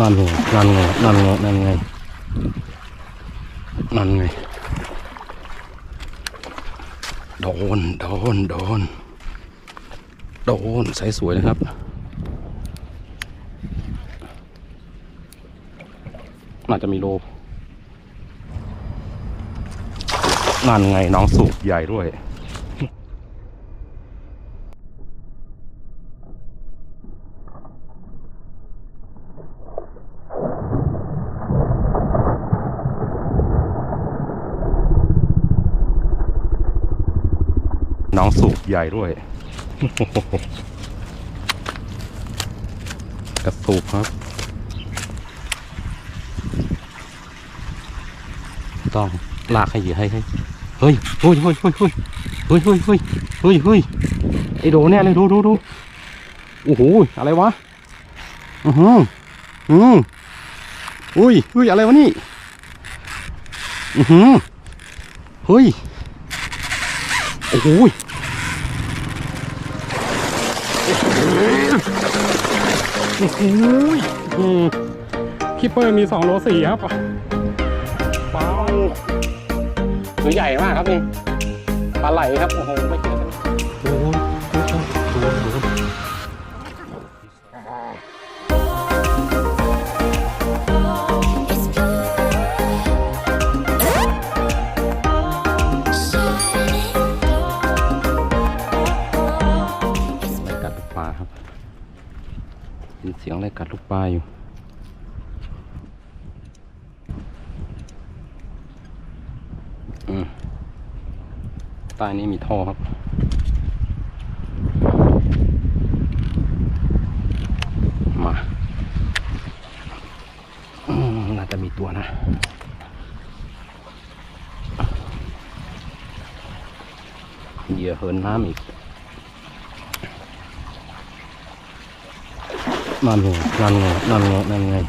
นั่นไงนั่นไงนั่นไงนั่นไงนั่นไงโดนโดนโดนโดนใสสวยนะครับน่าจะมีโลนั่นไงน้องสูบใหญ่ด้วย สูบใหญ่ด้วย กระสูบครับ ต้องลากให้เยื่อให้ให้เฮ้ยเฮ้ยเฮ้ยเฮ้ยเฮ้ยเฮ้ยเฮ้ยเฮ้ยเฮ้ยเฮ้ยไอโดเนี่ยเลยดูดูดูโอ้โหอะไรวะอือหืออืออุ้ยเฮ้ยอะไรวะนี่อือหือเฮ้ยโอ้โห คิปเปอร์มีสองโลสี่ครับว้าวตัวใหญ่มากครับนี่ปลาไหลครับ โอ้โหไม่เจอกันโอ้ยโอ้ยโอ้ สียงอะไรกัดลูกปลาอยู่ อืมใต้นี้มีท่อครับมาน่าจะมีตัวนะเหยื่อเหินน้ำอีก ngon ngủ ngon ngủ ngon ngủ ngon ngủ.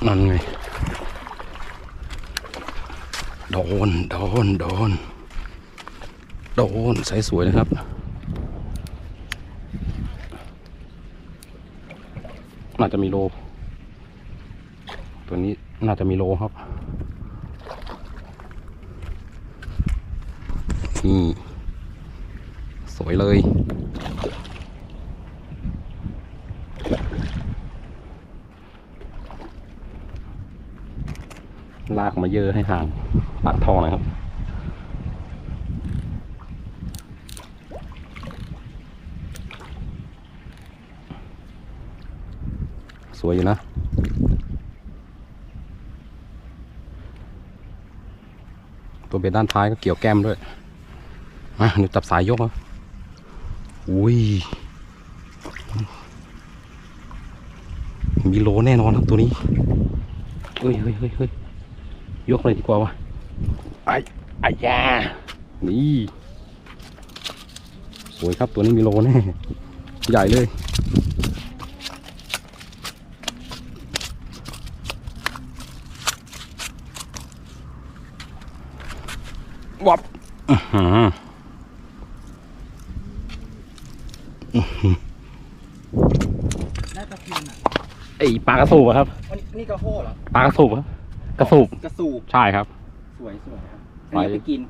Ngon người đồn đồn đồn. โดนโดนโดนโดนใสสวยนะครับ น่าจะมีโล ตัวนี้น่าจะมีโลครับนี่สวยเลยลากมาเยอะให้ห่างปัดทองนะครับ สวยอยู่นะ ตัวเบ็ดด้านท้ายก็เกี่ยวแก้มด้วยมาหนูจับสายยกครับอุ้ย มีโลแน่นอนครับตัวนี้เฮ้ยเฮ้ยเฮ้ยเฮ้ยยกเลยดีกว่าวะไอ้ไอ้ยานี่สวยครับตัวนี้มีโลแน่ ใหญ่เลย วับอื้อหือ ได้ตะเพียนอะไอปลากระสูบอะครับอันนี้นี่กระโห้เหรอปลากระสูบครับกระสูบกระสูบใช่ครับ สวยสวยครับไปอันนี้ไปกิน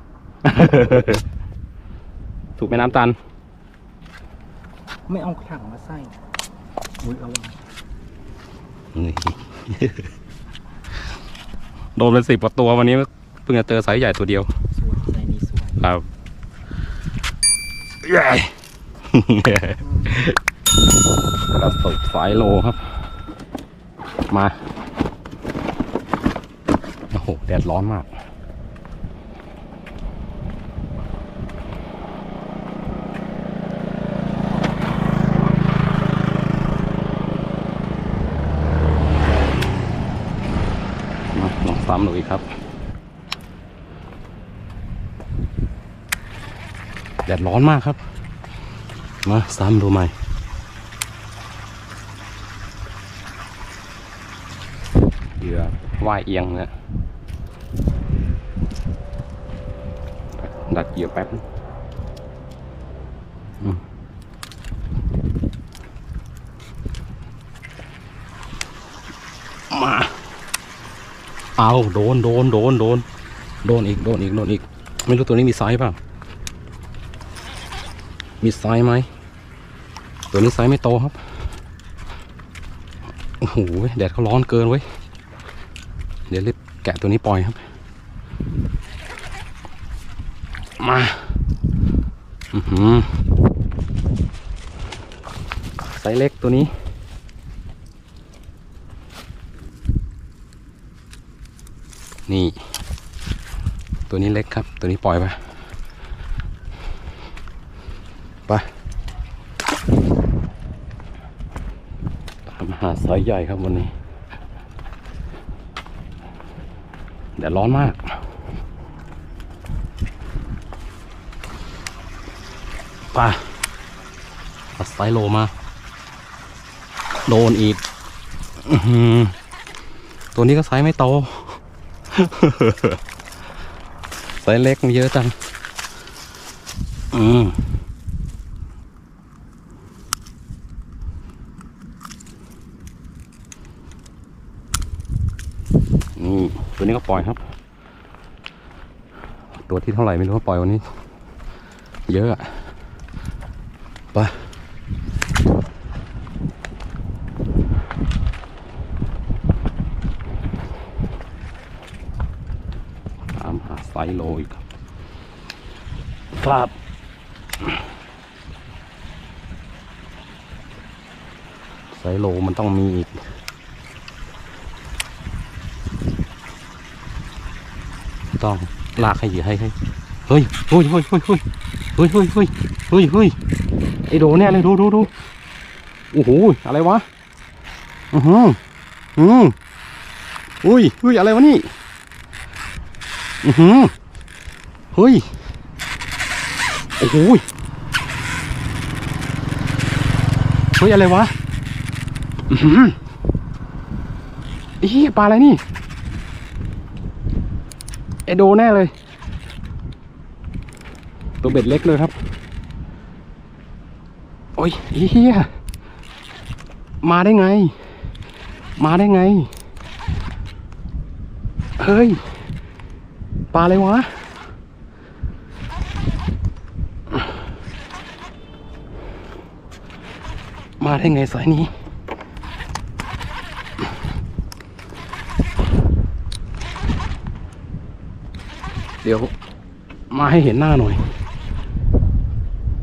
สูบแม่น้ำตันไม่เอาถังมาใส่อุ้ยเอาวางนี่ โดนเป็นสิบกว่าตัววันนี้เพิ่งจะเจอไซส์ใหญ่ตัวเดียว ครับใหญ่กระสุบสายโลครับ มา โอ้โห แดดร้อนมากมาลองซ้ำดูอีกครับ แดดร้อนมากครับ มาซ้ำดูใหม่ เหยื่อว่ายเอียงนะดัดเหยื่อแป๊บมมา เอาโดนโดนโดนโดนโดนอีกโดนอีกโดนอีก ไม่รู้ตัวนี้มีไซส์เปล่า มีไซส์ไหมตัวนี้ไซส์ไม่โตครับ โอ้โห แดดเขาร้อนเกินเว้ย เดี๋ยวรีบแกะตัวนี้ปล่อยครับ มา อือหือไซส์เล็กตัวนี้ นี่ ตัวนี้เล็กครับ ตัวนี้ปล่อยไป ไปตามหาไซส์ใหญ่ครับวันนี้แดดร้อนมากไปเอาไซส์โลมา โดนอีกตัวนี้ก็ไซส์ไม่โตไซส์เล็กมันเยอะจัง อืม นี่ตัว นี้ก็ปล่อยครับ ตัวที่เท่าไหร่ไม่รู้ว่าปล่อยวันนี้ เยอะอะไปตามหาไซโลอีกครับครับไซโลมันต้องมีอีก ต้องลากให้เหยื่อให้ให้เฮ้ยเฮ้ยเฮ้ยเฮ้ยเฮ้ยเฮ้ยเฮ้ยเฮ้ยเฮ้ยเฮ้ยไอโดเนี่ยเลยดูดูดูโอ้โหอะไรวะอือหืออืมอุ้ยเฮ้ยอะไรวะนี่อือหือเฮ้ยโอ้โหเฮ้ยอะไรวะอือหือเฮ้ยปลาอะไรนี่ อโดแน่เลย ตัวเบ็ดเล็กเลยครับ โอ้ยเฮียมาได้ไง มาได้ไง เฮ้ย ปลาอะไรวะ มาได้ไงสายนี้ ดี๋ยวมาให้เห็นหน้าหน่อย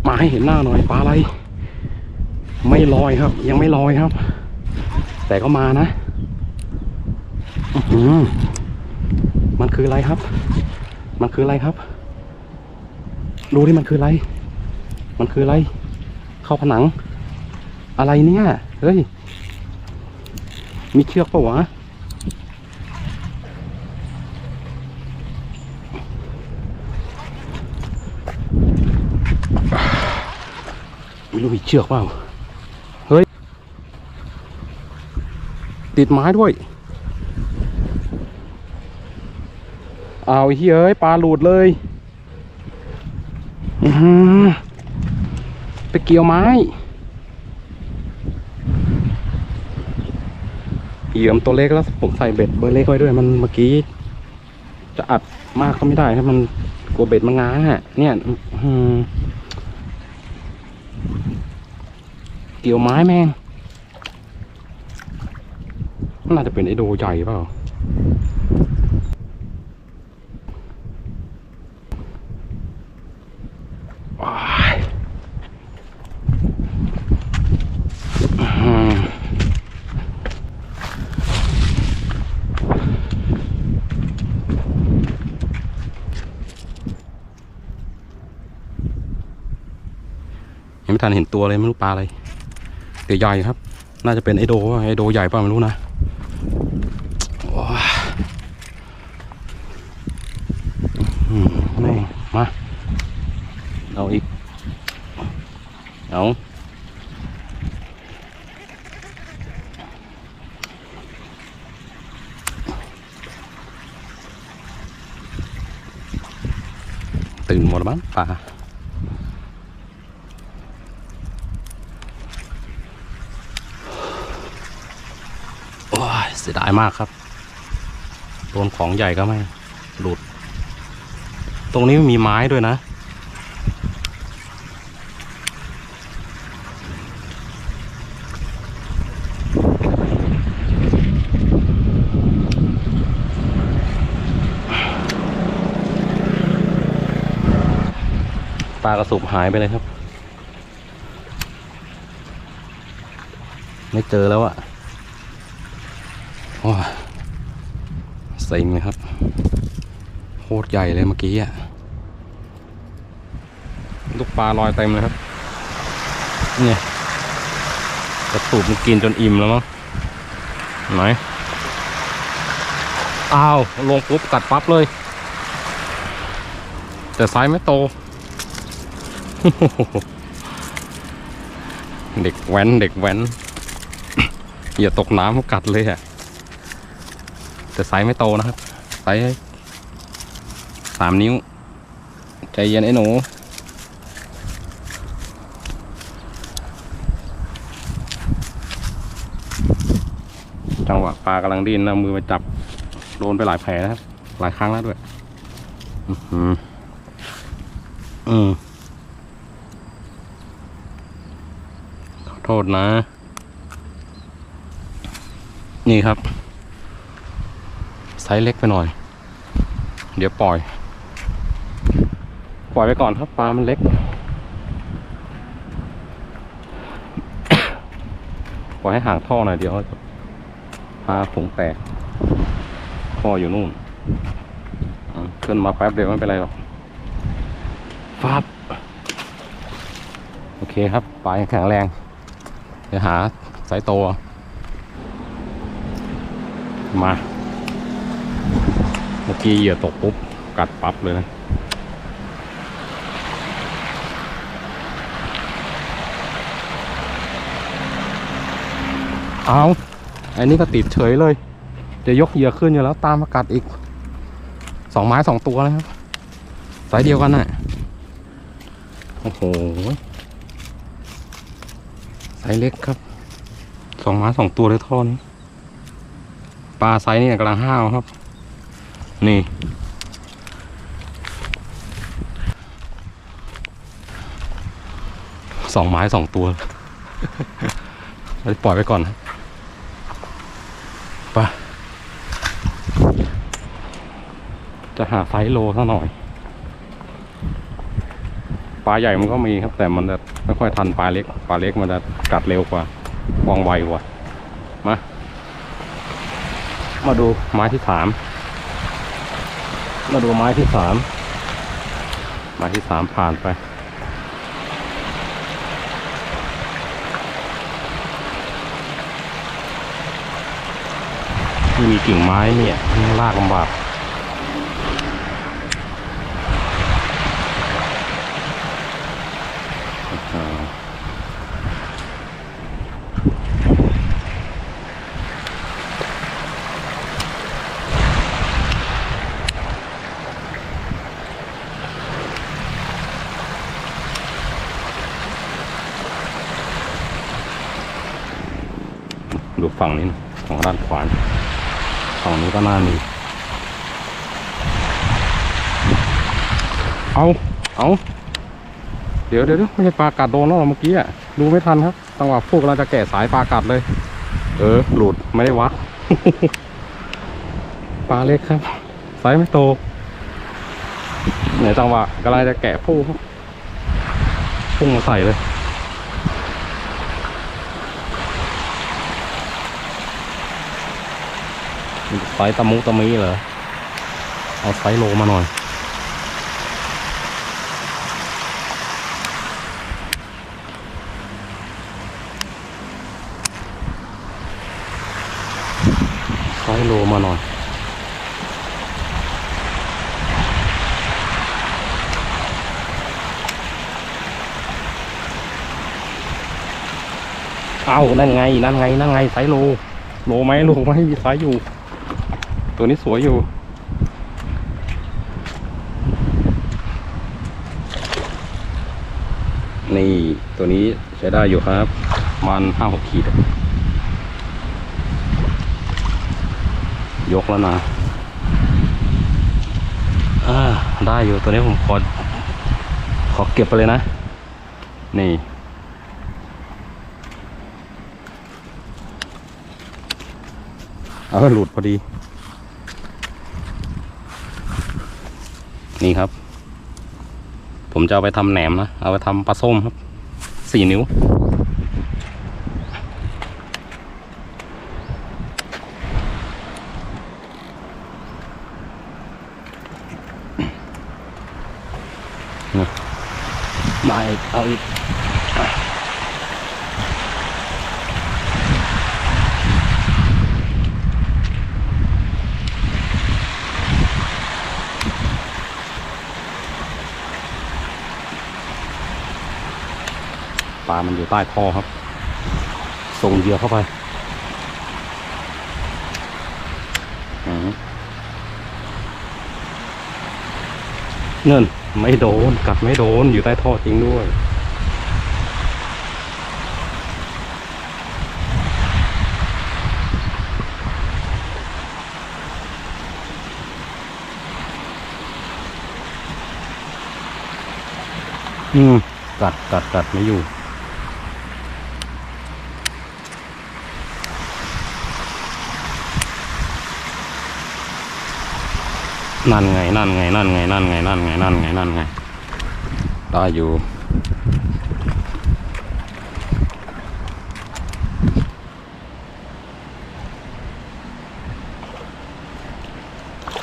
มาให้เห็นหน้าหน่อยปลาอะไร ไม่ลอยครับ ยังไม่ลอยครับ แต่ก็มานะอื้อหือมันคืออะไรครับ มันคืออะไรครับ ดูที่มันคืออะไร มันคืออะไร เข้าผนัง อะไรเนี่ย เฮ้ย มีเชือกปะวะ ไม่รู้มีเชือกเปล่า เฮ้ย ติดไม้ด้วย เอาเฮ้ยปลาหลุดเลยอือไปเกี่ยวไม้เหยื่อมตัวเล็กแล้วผมใส่เบ็ดเบอร์เล็กไว้ด้วยมันเมื่อกี้ จะอัดมากก็ไม่ได้ครับมันกลัวเบ็ดมันง้างอะเนี่ยอือหือ เกี่ยวไม้แม่งน่าจะเป็นไอโดใหญ่เปล่ายังไม่ทันเห็นตัวเลยไม่รู้ปลาอะไร ใหญ่ครับ น่าจะเป็นไอโดไอโดใหญ่เปล่าไม่รู้นะว้านี่มา เอาอีก เอาตื่นหมดแล้วมั้งปลาโอ้ยเสียดายมากครับโดนของใหญ่ก็ไม่หลุด ตรงนี้มีไม้ด้วยนะ ปลากระสุบหายไปเลยครับ ไม่เจอแล้วอะ เซ็งเลยครับโคตรใหญ่เลยเมื่อกี้อะลูกปลาลอยเต็มเลยครับ เนี่ยกระสูบมันกินจนอิ่มแล้วมั้งไหนอ้าว ลงปุ๊บกัดปั๊บเลย แต่ไซส์ไม่โต เด็กแว้น เด็กแว้น อย่าตกน้ำกัดเลยอะ แต่ไซส์ไม่โตนะครับไซส์สามนิ้ว ใจเย็นไอ้หนูจังหวะปลากำลังดิ้นเอามือมาจับโดนไปหลายแผลนะครับ หลายครั้งแล้วด้วย อือหืออืมขอโทษนะ นี่ครับ ไซส์เล็กไปหน่อย เดี๋ยวปล่อย ปล่อยไปก่อนครับปลามันเล็ก ปล่อยให้ห่างท่อหน่อยเดี๋ยวพาผงแตกท่ออยู่นู่นขึ้นมาแป๊บเดียวไม่เป็นไรหรอกฟับโอเคครับปลายังแข็งแรงเดี๋ยวหาสายโตเอามา เมื่อกี้เหยื่อตกปุ๊บ กัดปั๊บเลยนะเอาอันนี้ก็ติดเฉยเลย จะยกเหยื่อขึ้นอยู่แล้วตามมากัดอีกสองไม้สองตัวนะครับ สายเดียวกันน่ะ โอ้โหไซส์เล็กครับ สองไม้สองตัวเลยท่อนี้ ปลาไซส์นี่กำลังห้าวครับ นี่ สองไม้สองตัวเราปล่อยไปก่อนนะไปจะหาไซส์โลซะหน่อย ปลาใหญ่มันก็มีครับ แต่มันจะไม่ค่อยทันปลาเล็ก ปลาเล็กมันจะกัดเร็วกว่าว่องไวกว่า มา มาดูไม้ที่สาม มาดูไม้ที่สามไม้ที่สามผ่านไปไม่มีกิ่งไม้เนี่ยลากลำบากอ่าดู ฝั่งนี้ของด้านขวาฝั่งนี้ก็น่ามีเอาเอาเดี๋ยวเดี๋ยวไม่ใช่ปลากัดโดนแล้วเหรอเมื่อกี้อะดูไม่ทันครับจังหวะพวกเราจะแกะสายปลากัดเลย เออ หลุดไม่ได้วัดปลาเล็กครับไซส์ไม่โตเนี่ยจังหวะกำลังจะแกะผู้ครับพุ่งมาใส่เลย ไซส์ตะมุตะมีเหรอ เอาไซส์โลมาหน่อย ไซส์โลมาหน่อยเอานั่นไง นั่นไง นั่นไง ไซโล โลไหมโลไหมมีไซส์อยู่ ตัวนี้สวยอยู่นี่ตัวนี้ใช้ได้อยู่ครับมันห้าหกขีดอะยกแล้วนะอ่าได้อยู่ตัวนี้ผมขอ ขอเก็บไปเลยนะ นี่ เอาหลุดพอดี นี่ครับ ผมจะเอาไปทำแหนมนะ เอาไปทำปลาส้มครับ สี่นิ้ว มาอีกเอาอีก ปลามันอยู่ใต้ท่อครับ ส่งเหยื่อเข้าไปอืมเงินไม่โดน กัดไม่โดน อยู่ใต้ท่อจริงด้วย อืม กัดกัดกัดไม่อยู่ นั่นไง นั่นไง นั่นไง นั่นไง นั่นไง นั่นไง นั่นไง ได้อยู่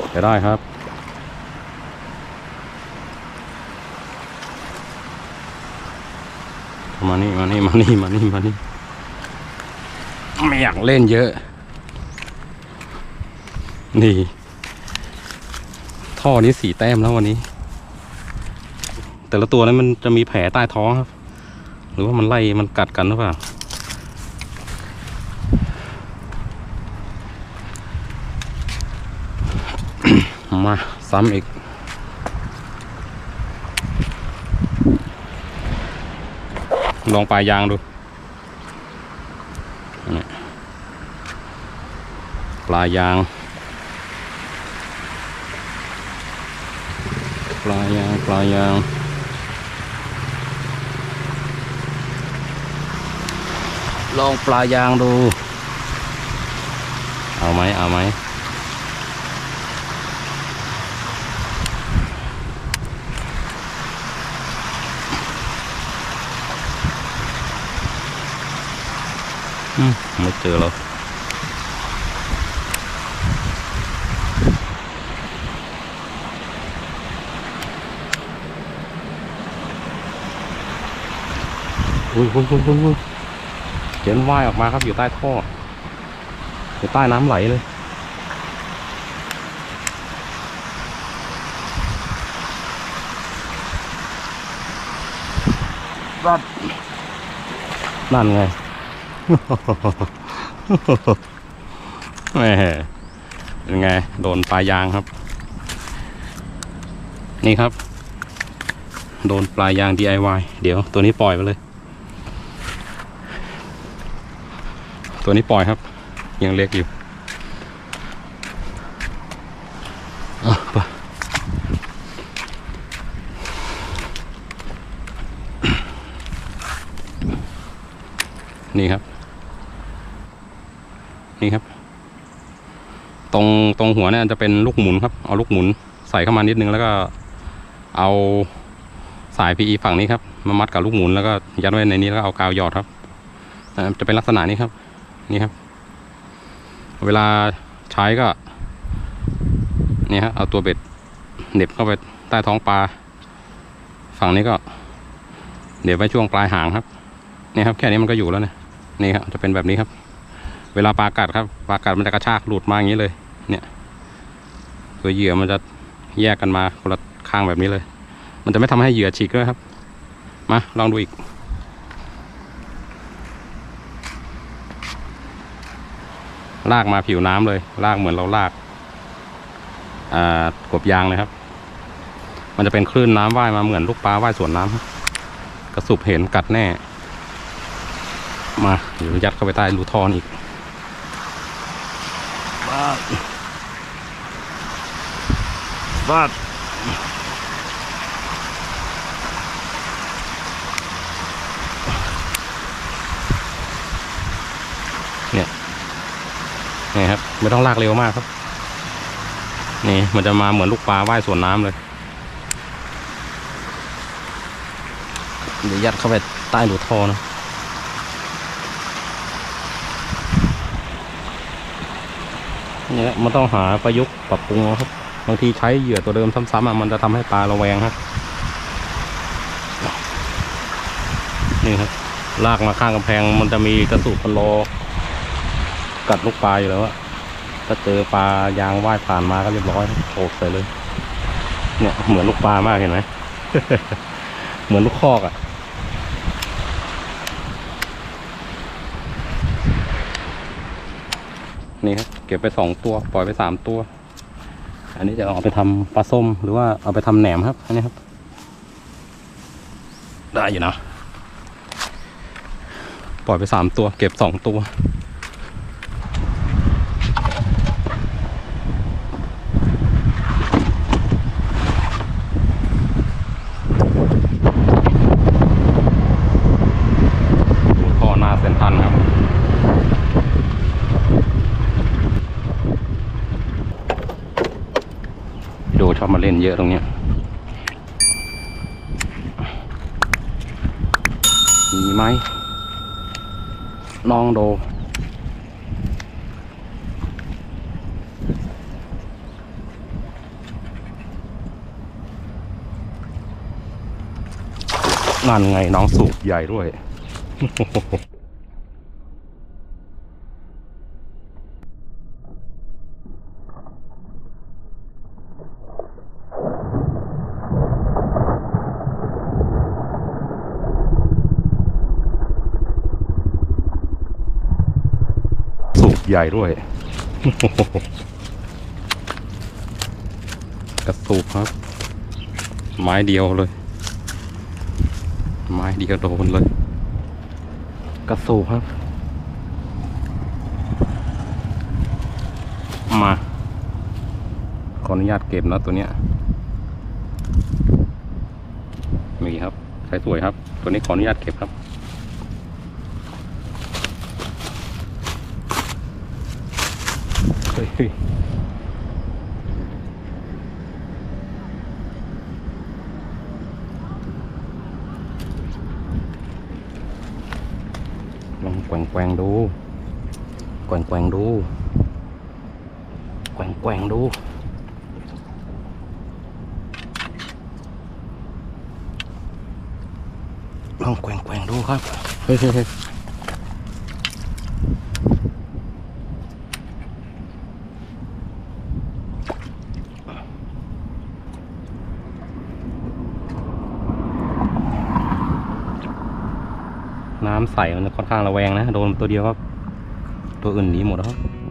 ไปได้ครับ มานี่ มานี่ มานี่ มานี่ มานี่ ไม่อยากเล่นเยอะ นี่ ท่อนี้สีแต้มแล้ววันนี้ แต่ละตัวนั้นมันจะมีแผลใต้ท้องครับ หรือว่ามันไล่มันกัดกันหรือเปล่ามาซ้ำอีก ลองปลายยางดู ปลายยาง ปลายางปลายางล องปลายางดูเอาไหมเอาไหมอืมไม่เจอแล้วอุ้ยอุ้ยอุ้ยอุ้ยอุ้ยเจนว่ายออกมาครับอยู่ใต้ท่ออยู่ใต้น้ำไหลเลยรัดนั่นไงแหมเป็นไง โดนปลายยางครับ นี่ครับ โดนปลายยาง DIY เดี๋ยวตัวนี้ปล่อยไปเลย ตัวนี้ปล่อยครับ ยังเล็กอยู่ปนี่ครับ นี่ครับ ตรงตรงหัวเนี่ยจะเป็นลูกหมุนครับ เอาลูกหมุนใส่เข้ามานิดนึงแล้วก็เอาสาย PE ฝั่งนี้ครับ มามัดกับลูกหมุนแล้วก็ยัดไว้ในนี้แล้วก็เอากาวหยอดครับจะเป็นลักษณะนี้ครับ นี่ครับ เวลาใช้ก็นี่ฮะเอาตัวเบ็ดเหน็บเข้าไปใต้ท้องปลา ฝั่งนี้ก็เดี๋ยวไว้ช่วงปลายหางครับนี่ครับแค่นี้มันก็อยู่แล้วเนี่ยนี่ครับจะเป็นแบบนี้ครับ เวลาปลากัดครับปลากัดมันจะกระชากหลุดมาอย่างนี้เลย เนี่ยตัวเหยื่อมันจะแยกกันมาคนละข้างแบบนี้เลย มันจะไม่ทำให้เหยื่อฉีกด้วยครับ มาลองดูอีก ลากมาผิวน้ำเลย ลากเหมือนเราลากอ่ากบยางเลยครับ มันจะเป็นคลื่นน้ำว่ายมาเหมือนลูกปลาว่ายสวนน้ำครับกระสุบเห็นกัดแน่ มาเดี๋ยวยัดเข้าไปใต้รูทอนอีกบาดบาดเนี่ย นี่ครับ ไม่ต้องลากเร็วมากครับ นี่มันจะมาเหมือนลูกปลาว่ายสวนน้ำเลยเดี๋ยวยัดเข้าไปใต้รูท่อนะเนี่ยแหละมันต้องหาประยุกต์ปรับปรุงครับ บางทีใช้เหยื่อตัวเดิมซ้ำๆอะมันจะทำให้ปลาระแวงครับนี่ครับ ลากมาข้างกำแพงมันจะมีกระสุนมันรอ กัดลูกปลาอยู่แล้วอะถ้าเจอปลายางว่ายผ่านมาก็เรียบร้อยโขกใส่เลย เนี่ยเหมือนลูกปลามากเห็นไหมเหมือนลูกคอกอะ่ะนี่ครับเก็บไปสองตัว ปล่อยไปสามตัว อันนี้จะเอาไปทำปลาส้มหรือว่าเอาไปทำแหนมครับ อันนี้ครับ ได้อยู่นะ ปล่อยไปสามตัว เก็บสองตัว ดูท่อหน้าเซนทรันครับ พี่โดชอบมา เล่นเยอะตรงเนี้ยมีไหมน้องโดนั่นไงน้องสูบใหญ่ด้วย ใหญ่ด้วย กระสูบครับ ไม้เดียวเลย ไม้เดียวโดนเลย กระสูบครับ มา ขออนุญาตเก็บนะตัวเนี้ยมีครับใช้สวยครับ ตัวนี้ขออนุญาตเก็บครับ เฮ้ยเฮ้ยลองแกว่งแกว่งๆดู แกว่งแกว่งๆดู แกว่งแกว่งๆดู ลองแกว่งแกว่งๆดูครับ เฮ้ยเฮ้ยเฮ้ย น้ำใสมันค่อนข้างระแวงนะ โดนตัวเดียวครับ ตัวอื่นหนีหมดแล้วครับ